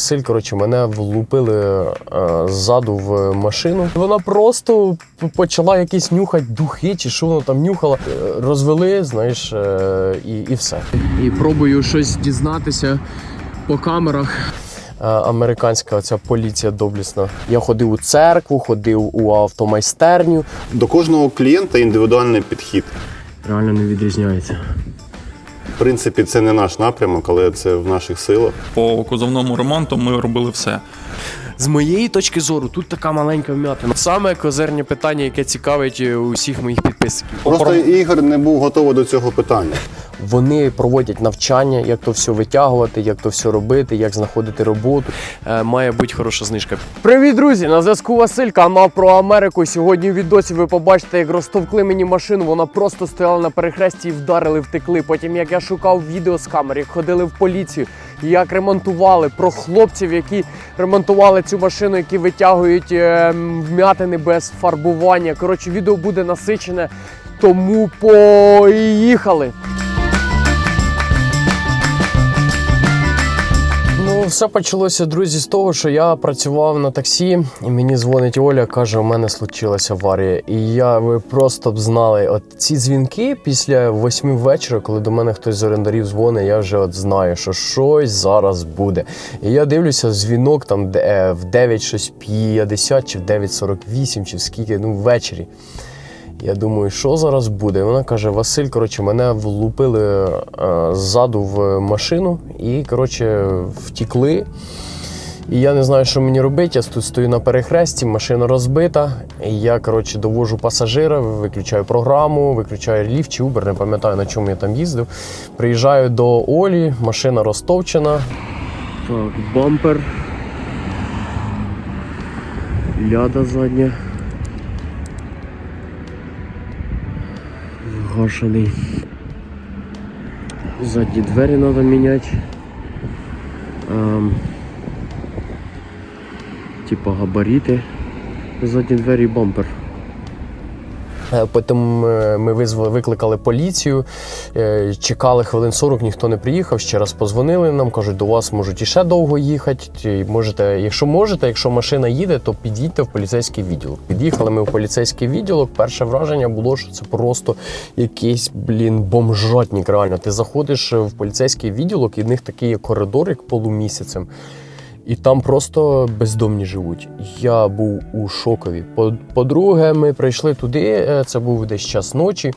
Василь, коротше, мене влупили е, ззаду в машину. Вона просто почала якісь нюхати духи, чи що вона там нюхала. Е, Розвели, знаєш, е, і, і все. І пробую щось дізнатися по камерах. Американська оця поліція доблісна. Я ходив у церкву, ходив у автомайстерню. До кожного клієнта індивідуальний підхід. Реально не відрізняється. Принципі, це не наш напрямок, але це в наших силах. По козовному ремонту ми робили все. З моєї точки зору, тут така маленька вмятина. Саме козирне питання, яке цікавить е, усіх моїх підписників. Просто Ігор не був готовий до цього питання. Вони проводять навчання, як то все витягувати, як то все робити, як знаходити роботу. Е, має бути хороша знижка. Привіт, друзі! На зв'язку Василь, канал про Америку. Сьогодні в відосі ви побачите, як розтовкли мені машину. Вона просто стояла на перехресті і вдарили, втекли. Потім як я шукав відео з камер, як ходили в поліцію, як ремонтували про хлопців, які ремонтували цю машину, які витягують е, вмятини без фарбування. Коротше, відео буде насичене, тому поїхали. Все почалося, друзі, з того, що я працював на таксі, і мені дзвонить Оля, каже, у мене случилася аварія. І я ви просто б знали, от ці дзвінки після восьми вечора, коли до мене хтось з орендарів дзвонить, я вже от знаю, що щось зараз буде. І я дивлюся, дзвінок там де- е, в 9 щось 50 чи в 9.48, чи в скільки, ну ввечері. Я думаю, що зараз буде? Вона каже: Василь, коротше, мене влупили е, ззаду в машину і, коротше, втікли. І я не знаю, що мені робити. Я тут стою на перехресті, машина розбита. І я, коротше, довожу пасажира, виключаю програму, виключаю ліфт чи Uber, не пам'ятаю, на чому я там їздив. Приїжджаю до Олі, машина розтовчена. Так, бампер. Ляда задня. Гашений. Задні двері треба міняти. Ем, типа габаріти. Задні двері і бампер. Е, Потім е, ми визвали, викликали поліцію, е, чекали хвилин 40, ніхто не приїхав. Ще раз позвонили нам, кажуть, до вас можуть іще довго їхати. Можете, якщо можете, якщо машина їде, то під'їдьте в поліцейський відділок. Під'їхали ми в поліцейський відділок. Перше враження було, що це просто якийсь блін бомжатник. Реально, ти заходиш в поліцейський відділок, і в них такий коридор, як полумісяцем. І там просто бездомні живуть. Я був у шокові. По- По-друге, ми прийшли туди, е, це був десь час ночі.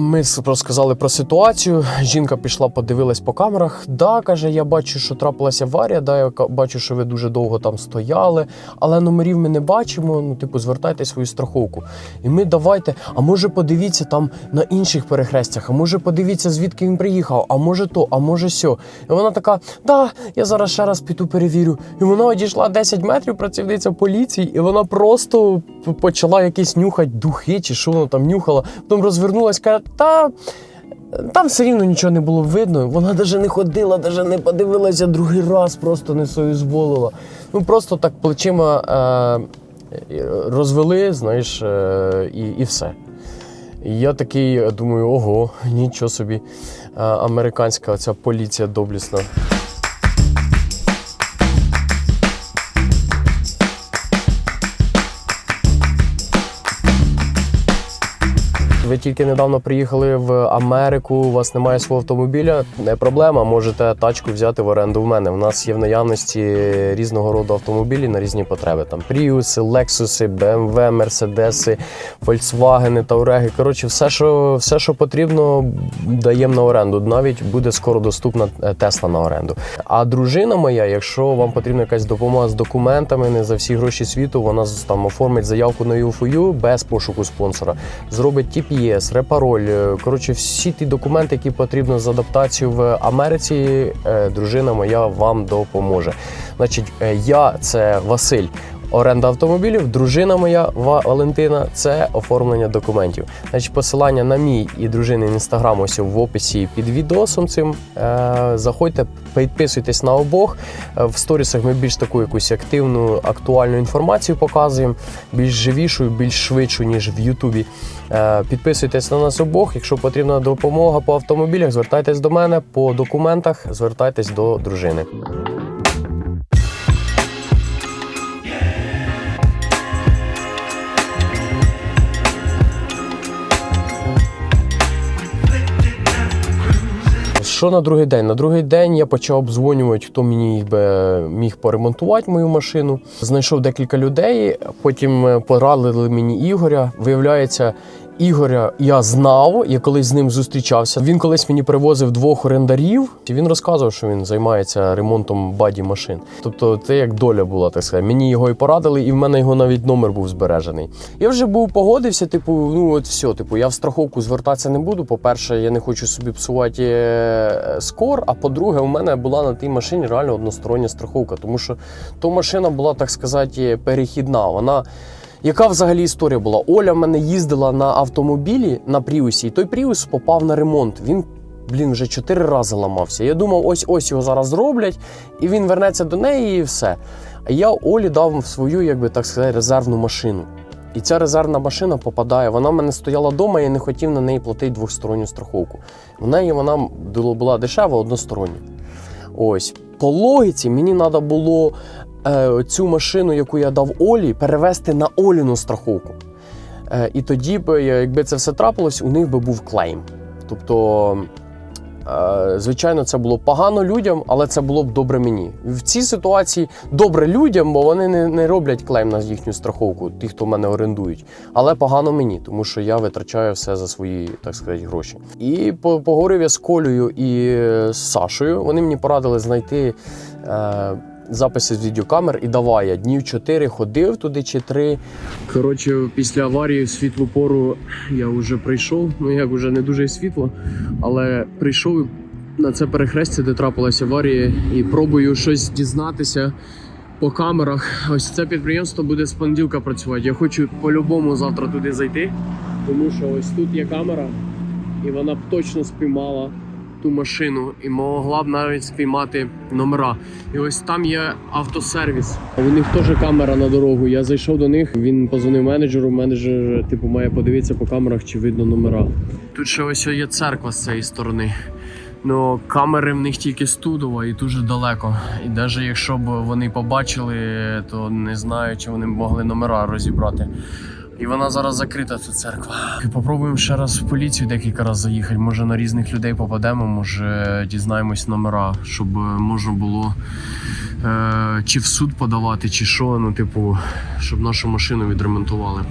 Ми розказали про ситуацію. Жінка пішла, подивилась по камерах. Да, каже, я бачу, що трапилася аварія. Да, я бачу, що ви дуже довго там стояли, але номерів ми не бачимо. Ну, типу, звертайте свою страховку. І ми давайте. А може подивіться там на інших перехрестях, а може подивіться, звідки він приїхав, а може то, а може сьо. І вона така: да, я зараз ще раз піду перевірю. І вона одійшла 10 метрів, працівниця поліції, і вона просто почала якісь нюхати духи, чи що вона там нюхала. Потім каже, та. Там все рівно нічого не було видно. Вона навіть не ходила, навіть не подивилася другий раз, просто не соізволила. Ну просто так плечима е, розвели, знаєш, е, і, і все. І я такий думаю, ого, нічого собі. Е, американська ця поліція доблісна. Ви тільки недавно приїхали в Америку, у вас немає свого автомобіля, не проблема. Можете тачку взяти в оренду в мене. У нас є в наявності різного роду автомобілі на різні потреби. Там Пріуси, Лексуси, BMW, Мерседеси, Volkswagen, Тауреги. Коротше, все, що все, що потрібно, даємо на оренду. Навіть буде скоро доступна Тесла на оренду. А дружина моя, якщо вам потрібна якась допомога з документами, не за всі гроші світу, вона там оформить заявку на UFU без пошуку спонсора, зробить TPS, репароль. е, Коротше, всі ті документи, які потрібно з адаптацію в Америці, е, дружина моя вам допоможе. Значить, е, я це Василь. Оренда автомобілів. Дружина моя Ва- Валентина це оформлення документів. Значить, посилання на мій і дружини інстаграм ось в описі під відосом цим. Е, заходьте, підписуйтесь на обох. Е, В сторісах ми більш таку якусь активну, актуальну інформацію показуємо, більш живішу, більш швидшу, ніж в Ютубі. Е, Підписуйтесь на нас обох. Якщо потрібна допомога по автомобілях, звертайтесь до мене. По документах звертайтесь до дружини. Що на другий день? На другий день я почав обдзвонювати, хто мені би міг поремонтувати мою машину. Знайшов декілька людей, потім е, порадили мені Ігоря. Виявляється, Ігоря я знав, я колись з ним зустрічався. Він колись мені привозив двох орендарів, і він розказував, що він займається ремонтом баді машин. Тобто, це як доля була, так сказати. Мені його і порадили, і в мене його навіть номер був збережений. Я вже був погодився, типу, ну от все, типу, я в страховку звертатися не буду. По-перше, я не хочу собі псувати е, скор. А по-друге, у мене була на тій машині реально одностороння страховка, тому що то машина була, так сказати, перехідна. Вона. Яка взагалі історія була? Оля в мене їздила на автомобілі на Пріусі, і той Пріус попав на ремонт. Він, блін, вже чотири рази ламався. Я думав, ось ось його зараз зроблять, і він вернеться до неї, і все. А я Олі дав свою, як би так сказати, резервну машину. І ця резервна машина попадає. Вона в мене стояла вдома, я не хотів на неї платити двосторонню страховку. В неї вона була дешева, одностороння. Ось по логіці мені треба було е, цю машину, яку я дав Олі, перевести на Оліну страховку. Е, і тоді б, якби це все трапилось, у них би був клейм. Тобто, е, звичайно, це було погано людям, але це було б добре мені. В цій ситуації добре людям, бо вони не, не роблять клейм на їхню страховку, ті, хто мене орендують. Але погано мені, тому що я витрачаю все за свої, так сказати, гроші. І по- поговорив я з Колею і з Сашою. Вони мені порадили знайти. Е, записи з відеокамер і давай я днів 4 ходив туди чи 3. Коротше, після аварії світлу пору я вже прийшов. Ну як вже не дуже світло, але прийшов на це перехрестя, де трапилася аварія, і пробую щось дізнатися по камерах. Ось це підприємство буде з понеділка працювати. Я хочу по-любому завтра туди зайти, тому що ось тут є камера, і вона б точно спіймала ту машину і могла б навіть спіймати номера. І ось там є автосервіс. У них теж камера на дорогу. Я зайшов до них. Він позвонив менеджеру. Менеджер, типу, має подивитися по камерах, чи видно номера. Тут ще ось є церква з цієї сторони. Ну, камери в них тільки з Тудова і дуже далеко. І навіть якщо б вони побачили, то не знаю, чи вони б могли номера розібрати. І вона зараз закрита, ця церква. І Попробуємо ще раз в поліцію декілька разів заїхати. Може на різних людей попадемо, може дізнаємось номера, щоб е, можна було е, чи в суд подавати, чи що. Ну, типу, щоб нашу машину відремонтували.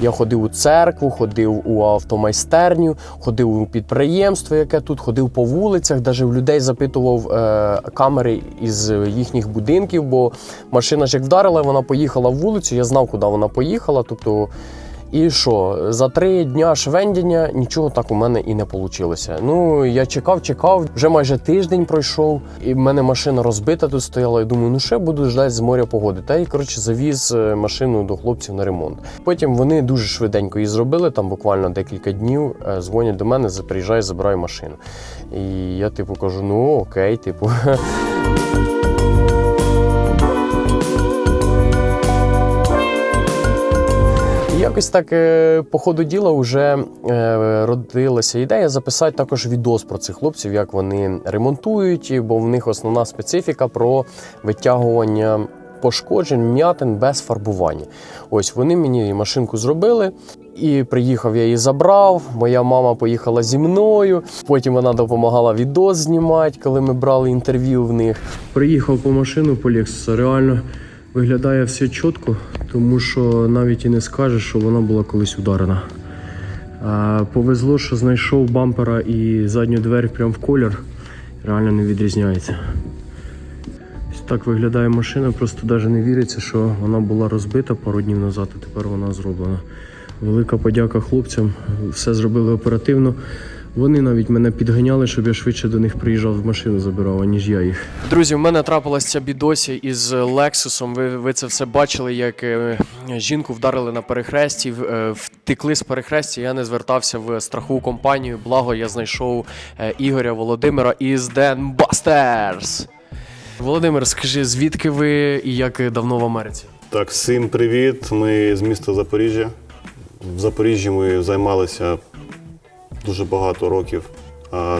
Я ходив у церкву, ходив у автомайстерню, ходив у підприємство, яке тут, ходив по вулицях, навіть в людей запитував е, камери із їхніх будинків, бо машина ж як вдарила, вона поїхала в вулицю, я знав, куди вона поїхала. Тобто, і що, за три дня швендіння нічого так у мене і не вийшло. Ну, я чекав, чекав, вже майже тиждень пройшов, і в мене машина розбита тут стояла. І думаю, ну ще буду ждати з моря погоди. Та й коротше завіз е, машину до хлопців на ремонт. Потім вони дуже швиденько її зробили, там буквально декілька днів. е, Дзвонять до мене, приїжджай, забирай машину. І я, типу, кажу: ну окей, типу. Якось так е, по ходу діла вже е, родилася ідея записати також відос про цих хлопців, як вони ремонтують, бо в них основна специфіка про витягування пошкоджень, м'ятин без фарбування. Ось вони мені машинку зробили. І приїхав, я її забрав. Моя мама поїхала зі мною. Потім вона допомагала відос знімати, коли ми брали інтерв'ю в них. Приїхав по машину по Lexus, реально виглядає все чітко, тому що навіть і не скажеш, що вона була колись ударена. Повезло, що знайшов бампера і задню двері прямо в колір. Реально не відрізняється. Ось так виглядає машина, просто навіть не віриться, що вона була розбита пару днів назад, а тепер вона зроблена. Велика подяка хлопцям, все зробили оперативно. Вони навіть мене підганяли, щоб я швидше до них приїжджав в машину забирав, аніж я їх. Друзі, в мене трапилася ця бідосі із Лексусом. Ви, ви це все бачили, як е, жінку вдарили на перехресті, е, втекли з перехрестя. Я не звертався в страхову компанію. Благо, я знайшов е, Ігоря Володимира із Денбастерс. Володимир, скажи, звідки ви і як давно в Америці? Так, всім привіт. Ми з міста Запоріжжя. В Запоріжжі ми займалися дуже багато років.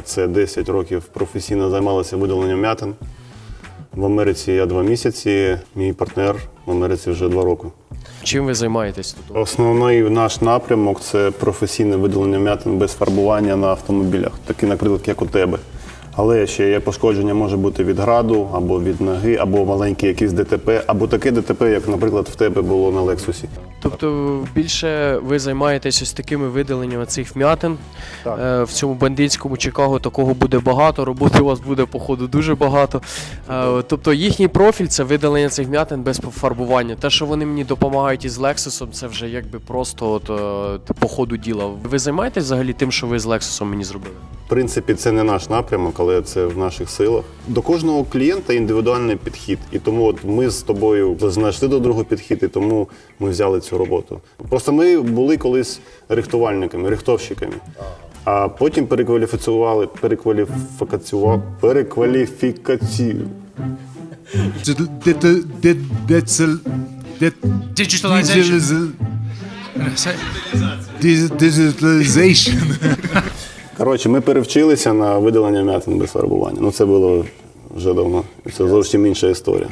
Це 10 років професійно займалася видаленням м'ятин. В Америці я два місяці, мій партнер в Америці вже два роки. Чим ви займаєтесь тут? Основний наш напрямок це професійне видалення м'ятин без фарбування на автомобілях, такий, наприклад, як у тебе. Але ще є пошкодження може бути від граду, або від ноги, або маленькі якісь ДТП, або таке ДТП, як, наприклад, в тебе було на Лексусі. Тобто більше ви займаєтесь ось такими видаленнями цих вмятин. Е, В цьому бандитському Чикаго такого буде багато, роботи у вас буде, походу, дуже багато. Е, Тобто їхній профіль це видалення цих вмятин без фарбування. Те, що вони мені допомагають із Лексусом, це вже якби просто от, е, по ходу діла. Ви займаєтесь взагалі тим, що ви з Лексусом мені зробили? В принципі, це не наш напрямок, але це в наших силах. До кожного клієнта індивідуальний підхід. І тому от ми з тобою знайшли до другого підхід, і тому ми взяли цю роботу. Просто ми були колись рихтувальниками, рихтовщиками. А потім перекваліфікували, перекваліфікацію, перекваліфікацію. Digital, digital, digital, digital, Digitalization. Digitalization. Коротше, ми перевчилися на видалення м'ятин без фарбування. Ну це було вже давно. І Це зовсім інша історія.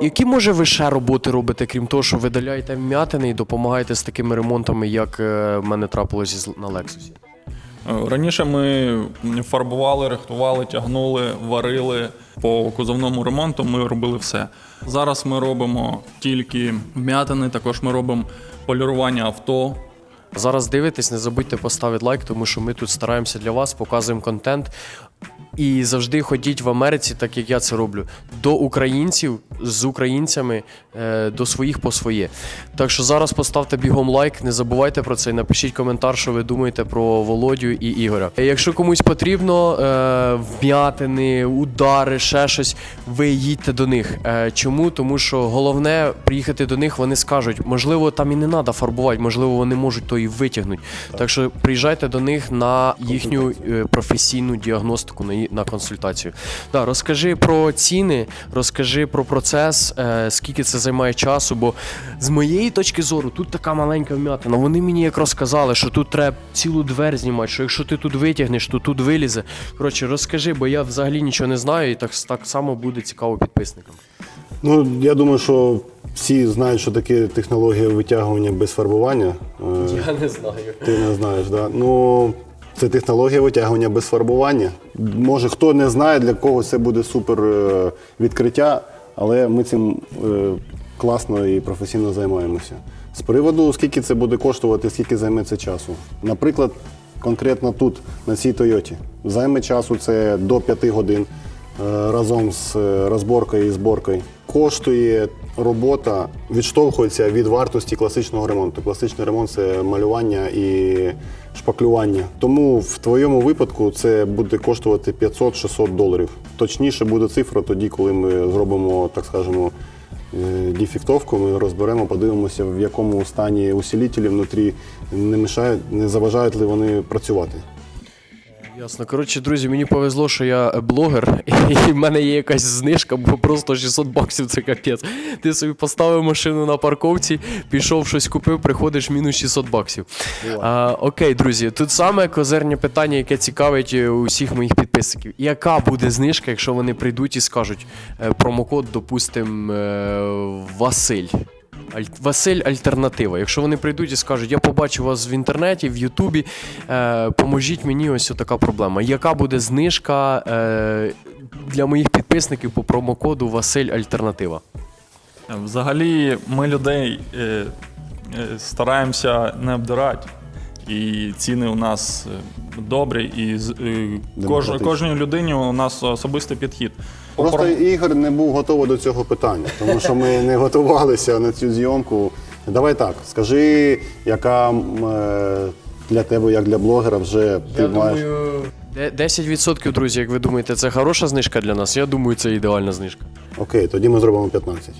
Які може ви ще роботи робите, крім того, що видаляєте вмятини і допомагаєте з такими ремонтами, як е, в мене трапилось із- на Лексусі? Е, Раніше ми фарбували, рихтували, тягнули, варили. По кузовному ремонту ми робили все. Зараз ми робимо тільки вм'ятини, також ми робимо полірування авто. Зараз дивитесь, не забудьте поставити лайк, тому що ми тут стараємося для вас, показуємо контент. І завжди ходіть в Америці, так як я це роблю, до українців з українцями, е, до своїх по своє. Так що зараз поставте бігом лайк, не забувайте про це і напишіть коментар, що ви думаєте про Володю і Ігоря. Якщо комусь потрібно е, вм'ятини, удари, ще щось, ви їдьте до них. Е, чому? Тому що головне приїхати до них, вони скажуть, можливо, там і не треба фарбувати, можливо, вони можуть то і витягнути. Так що приїжджайте до них на їхню професійну діагностику, на, на консультацію. Да, розкажи про ціни, розкажи про процес, е, скільки це займає часу. Бо з моєї точки зору, тут така маленька вм'ятина. Вони мені якраз сказали, що тут треба цілу двер знімати, що якщо ти тут витягнеш, то тут вилізе. Коротше, розкажи, бо я взагалі нічого не знаю, і так, так само буде цікаво підписникам. Ну, я думаю, що всі знають, що таке технологія витягування без фарбування. Е, Я не знаю. Ти не знаєш, да? Ну, це технологія витягування без фарбування. Може, хто не знає, для кого це буде супер е, відкриття, але ми цим е, класно і професійно займаємося. З приводу, скільки це буде коштувати, скільки займе це часу. Наприклад, конкретно тут, на цій Тойоті, займе часу це до 5 годин е, разом з розборкою і зборкою. Коштує робота, відштовхується від вартості класичного ремонту. Класичний ремонт це малювання і шпаклювання. Тому в твоєму випадку це буде коштувати 500-600 доларів. Точніше буде цифра тоді, коли ми зробимо, так скажемо, дефектовку, ми розберемо, подивимося, в якому стані усілітелі внутрі не мішають, не заважають ли вони працювати. Ясно. Коротше, друзі, мені повезло, що я е, блогер, і в мене є якась знижка, бо просто 600 баксів це капець. Ти собі поставив машину на парковці, пішов щось купив, приходиш мінус 600 баксів. А, окей, друзі, тут саме козирне питання, яке цікавить е, усіх моїх підписників. Яка буде знижка, якщо вони прийдуть і скажуть е, промокод, допустим, е, Василь. Аль- Василь Альтернатива. Якщо вони прийдуть і скажуть, я побачив вас в інтернеті, в Ютубі, е, поможіть мені, ось така проблема. Яка буде знижка е, для моїх підписників по промокоду Василь Альтернатива? Взагалі, ми людей е, е, стараємося не обдирати. І ціни у нас е, добрі, і з- е, кож, кожній людині у нас особистий підхід. Просто Ігор не був готовий до цього питання, тому що ми не готувалися на цю зйомку. Давай так, скажи, яка е, для тебе, як для блогера, вже ти Я маєш. думаю, де- 10%, друзі, як ви думаєте, це хороша знижка для нас? Я думаю, це ідеальна знижка. Окей, тоді ми зробимо 15.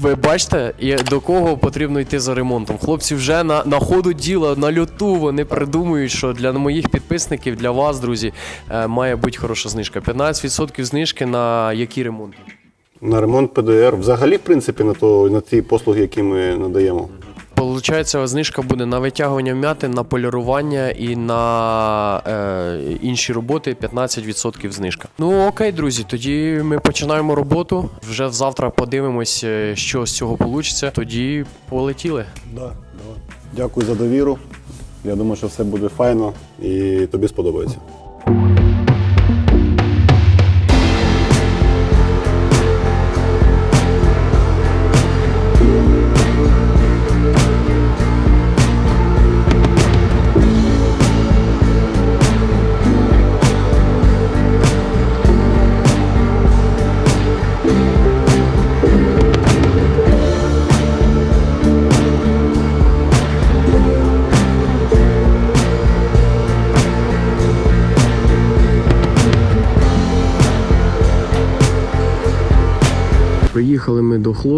Ви бачите, і до кого потрібно йти за ремонтом? Хлопці вже на, на ходу діла, на люту вони придумують, що для моїх підписників, для вас, друзі, е, має бути хороша знижка. 15% знижки на які ремонти? На ремонт ПДР, взагалі, в принципі, на то на ті послуги, які ми надаємо. Получається, знижка буде на витягування м'яти, на полірування і на е, інші роботи 15% знижка. Ну окей, друзі, тоді ми починаємо роботу. Вже завтра подивимось, е, що з цього вийде. Тоді полетіли. Да, давай. Дякую за довіру. Я думаю, що все буде файно і тобі сподобається.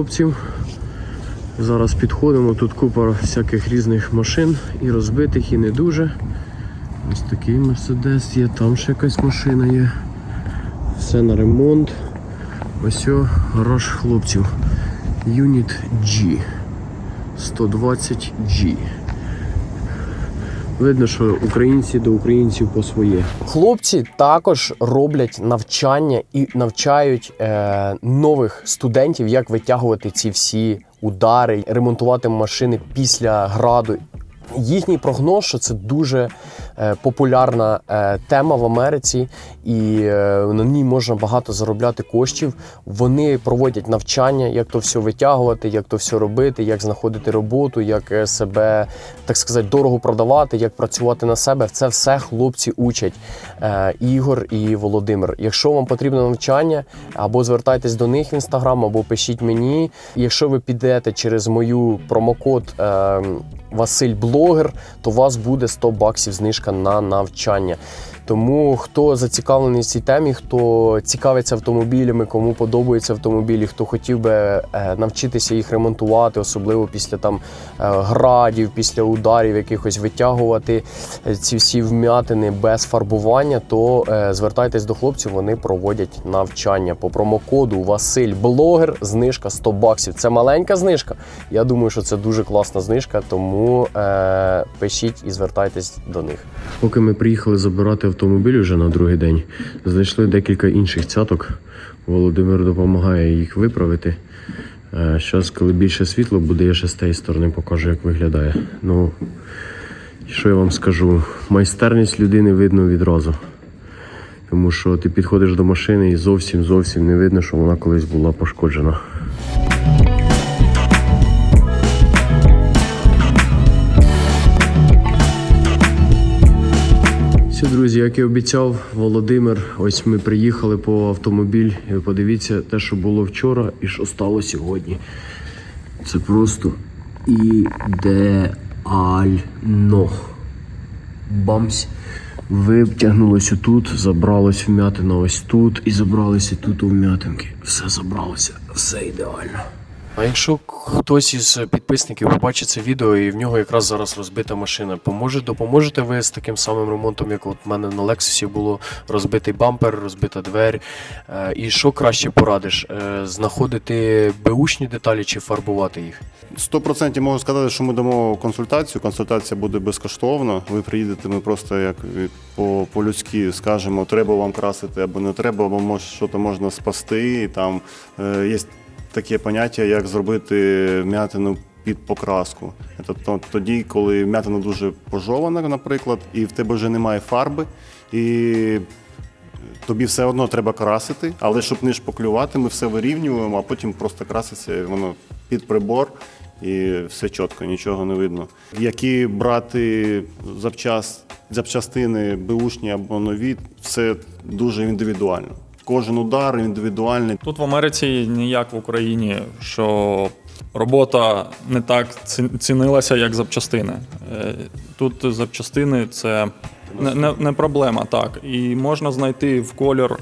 Хлопців. Зараз підходимо, тут купа всяких різних машин і розбитих, і не дуже. Ось такий мерседес є, там ще якась машина є. Все на ремонт. Ось о, гараж хлопців. Unit G. 120 G. Видно, що українці до українців по своє. Хлопці також роблять навчання і навчають е, нових студентів, як витягувати ці всі удари, ремонтувати машини після граду. Їхній прогноз, що це дуже е, популярна е, тема в Америці, і е, на ній можна багато заробляти коштів. Вони проводять навчання, як то все витягувати, як то все робити, як знаходити роботу, як себе так сказати дорого продавати, як працювати на себе. Це все хлопці учать. Ігор і Володимир. Якщо вам потрібно навчання, або звертайтесь до них в інстаграм, або пишіть мені. Якщо ви підете через мою промокод. Василь Блогер, то у вас буде 100 баксів знижка на навчання. Тому хто зацікавлений в цій темі, хто цікавиться автомобілями, кому подобаються автомобілі, хто хотів би е, навчитися їх ремонтувати, особливо після там е, градів, після ударів, якихось витягувати е, ці всі вм'ятини без фарбування, то звертайтесь до хлопців, вони проводять навчання по промокоду Василь Блогер. Знижка 100 баксів. Це маленька знижка. Я думаю, що це дуже класна знижка, тому е, пишіть і звертайтесь до них. Поки ми приїхали забирати автомобіль вже на другий день, знайшли декілька інших цяток. Володимир допомагає їх виправити. Зараз, коли більше світло буде, я ще з тієї сторони покажу, як виглядає. Ну, що я вам скажу? Майстерність людини видно відразу. Тому що ти підходиш до машини і зовсім зовсім не видно, що вона колись була пошкоджена. Все, друзі, як і обіцяв Володимир, ось ми приїхали по автомобіль. І подивіться те, що було вчора і що стало сьогодні. Це просто ідеально. Бамсь. Витягнулося тут, забралось вм'ятина ось тут і забралися тут у вм'ятинки. Все забралося, все ідеально. А якщо хтось із підписників побачить це відео і в нього якраз зараз розбита машина, поможе, допоможете ви з таким самим ремонтом, як от в мене на Лексусі було розбитий бампер, розбита двері. Е, І що краще порадиш? Е, Знаходити беушні деталі чи фарбувати їх? 100% можу сказати, що ми дамо консультацію. Консультація буде безкоштовна. Ви приїдете, ми просто як по- по-людськи скажемо, треба вам красити або не треба, або може що то можна спасти. І там е, є таке поняття, як зробити м'ятину під покраску. Це то- тоді, коли м'ятина дуже пожована, наприклад, і в тебе вже немає фарби, і тобі все одно треба красити, але щоб не шпаклювати, ми все вирівнюємо, а потім просто краситься воно під прибор. І все чітко, нічого не видно. Які брати запчас, запчастини беушні або нові, все дуже індивідуально. Кожен удар індивідуальний. Тут в Америці ніяк в Україні, що робота не так цінилася, як запчастини. Е, Тут запчастини це не, не, не проблема, так. І можна знайти в колір,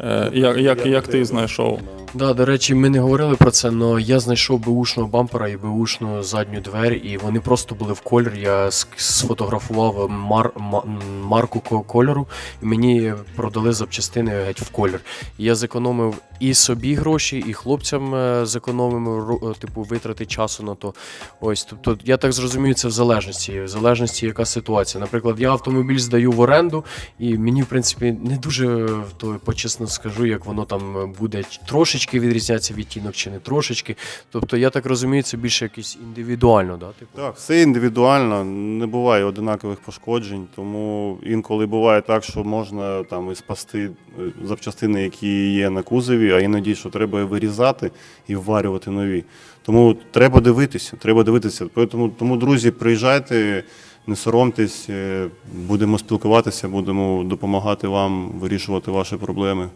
е, як, як, як ти знайшов. Да, до речі, ми не говорили про це, але я знайшов беушного бампера і беушну задню двері, і вони просто були в колір. Я сфотографував мар, ма- марку кольору, і мені продали запчастини геть в колір. Я зекономив і собі гроші, і хлопцям е, зекономив е, типу витрати часу на то. Ось, тобто я так зрозумію, це в залежності. В залежності, яка ситуація. Наприклад, я автомобіль здаю в оренду, і мені, в принципі, не дуже то почесно скажу, як воно там буде ч- трошечки відрізнятися відтінок чи не трошечки. Тобто, я так розумію, це більше якось індивідуально, да? Типу. Так, все індивідуально, не буває одинакових пошкоджень, тому інколи буває так, що можна там і спасти е, запчастини, які є на кузові, а іноді що треба вирізати і вварювати нові. Тому треба дивитися, треба дивитися. Тому, тому друзі, приїжджайте, не соромтесь, е, будемо спілкуватися, будемо допомагати вам вирішувати ваші проблеми.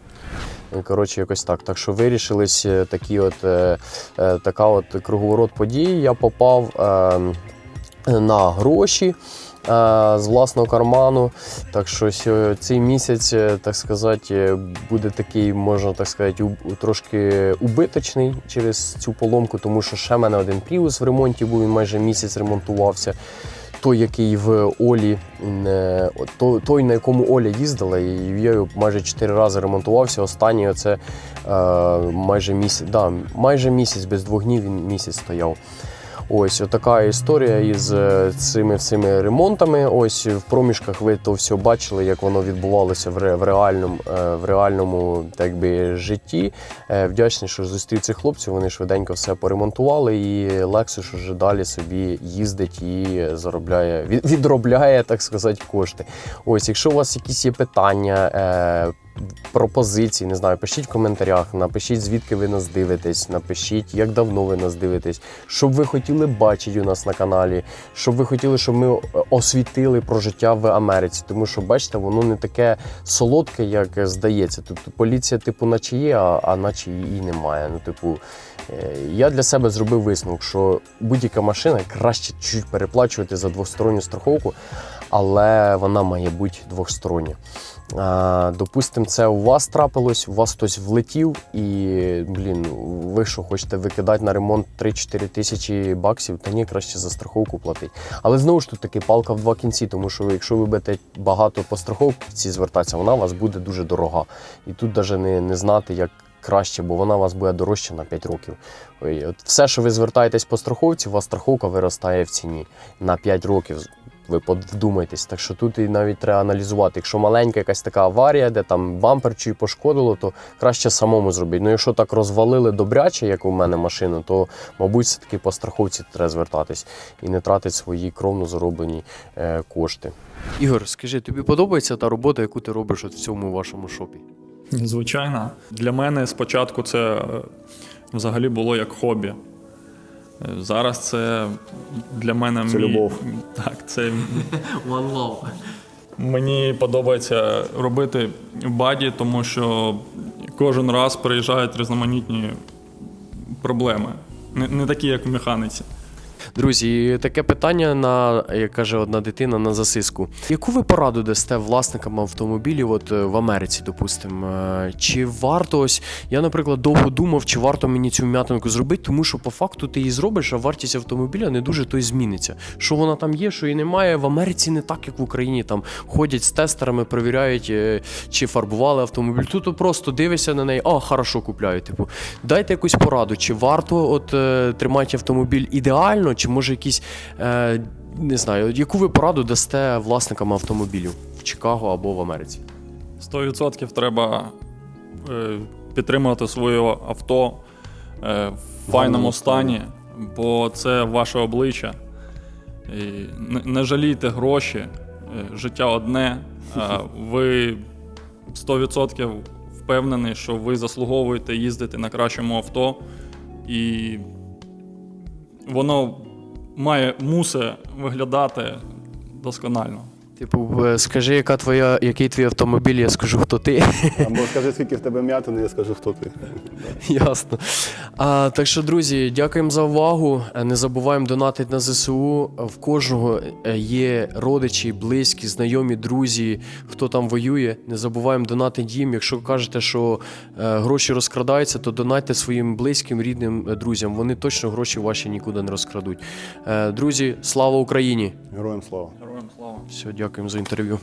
Коротше, якось так. Так що вирішились е, такі от, е, е, така от круговорот подій. Я попав е, на гроші. З власного карману. Так що цей місяць, так сказати, буде такий, можна так сказати, трошки убиточний через цю поломку, тому що ще в мене один Prius в ремонті був, він майже місяць ремонтувався. Той, який в Олі, то- той, на якому Оля їздила, і я майже 4 рази ремонтувався. Останній оце е, майже місяць, да, майже місяць без двох днів він місяць стояв. Ось отака історія із е, цими всіми ремонтами. Ось в проміжках ви то все бачили, як воно відбувалося в, ре, в реальному, е, в реальному так би, житті. Е, Вдячний, що зустрів цих хлопців. Вони швиденько все поремонтували, і Lexus уже далі собі їздить і заробляє, відробляє, так сказати, кошти. Ось, якщо у вас якісь є питання. Пропозиції, не знаю, пишіть в коментарях, напишіть, звідки ви нас дивитесь, напишіть, як давно ви нас дивитесь, що б ви хотіли бачити у нас на каналі, що б ви хотіли, щоб ми освітили про життя в Америці. Тому що, бачите, воно не таке солодке, як здається. Тут поліція, типу, наче є, а, а наче і немає. Ну, типу, е, я для себе зробив висновок, що будь-яка машина краще чуть переплачувати за двосторонню страховку, але вона має бути двостороння. А, Допустим, це у вас трапилось, у вас хтось влетів, і блін, ви що хочете викидати на ремонт 3-4 тисячі баксів, та ні, краще за страховку платить. Але знову ж таки палка в два кінці, тому що якщо ви будете багато по страховці звертатися, вона у вас буде дуже дорога. І тут навіть не, не знати, як краще, бо вона у вас буде дорожча на 5 років. Ой, от все, що ви звертаєтесь по страховці, у вас страховка виростає в ціні на 5 років. Ви подумайтесь, так що тут і навіть треба аналізувати. Якщо маленька якась така аварія, де там бампер чи пошкодило, то краще самому зробити. Ну якщо так розвалили добряче, як у мене машину, то мабуть все-таки по страховці треба звертатись і не тратити свої кровно зароблені е, кошти. Ігор, скажи, тобі подобається та робота, яку ти робиш от в цьому вашому шопі? Звичайно. Для мене спочатку це е, взагалі було як хобі. Зараз це для мене Це мій- любов. Так, це One love. Мені подобається робити баді, тому що кожен раз приїжджають різноманітні проблеми. Не, не такі, як в механіці. Друзі, таке питання на як каже одна дитина на засиску. Яку ви пораду дасте власникам автомобілів от е, в Америці, допустимо? Е, Чи варто ось я, наприклад, довго думав, чи варто мені цю м'ятинку зробити, тому що по факту ти її зробиш, а вартість автомобіля не дуже то й зміниться. Що вона там є, що і немає. В Америці не так, як в Україні. Там ходять з тестерами, перевіряють, е, чи фарбували автомобіль. Тут просто дивишся на неї, а хорошо купляю. Типу, дайте якусь пораду, чи варто от тримати автомобіль ідеально, чи може якісь е, не знаю, яку ви пораду дасте власникам автомобілів в Чикаго або в Америці? 100% треба е, підтримувати своє авто е, в файному стані, бо це ваше обличчя. І не, не жалійте гроші, е, життя одне. А ви 100% впевнений, що ви заслуговуєте їздити на кращому авто, і воно має мусе виглядати досконально. Типу, е, скажи, яка твоя, який твій автомобіль, я скажу, хто ти. Або скажи, скільки в тебе м'ятини, я скажу, хто ти. Ясно. А, так що, друзі, дякуємо за увагу. Е, Не забуваємо донатити на ЗСУ. В кожного е, є родичі, близькі, знайомі, друзі, хто там воює. Не забуваємо донатити їм. Якщо кажете, що гроші розкрадаються, то донатьте своїм близьким, рідним друзям. Вони точно гроші ваші нікуди не розкрадуть. Друзі, слава Україні! Героям слава. Героям слава. Все, дякуємо за інтерв'ю.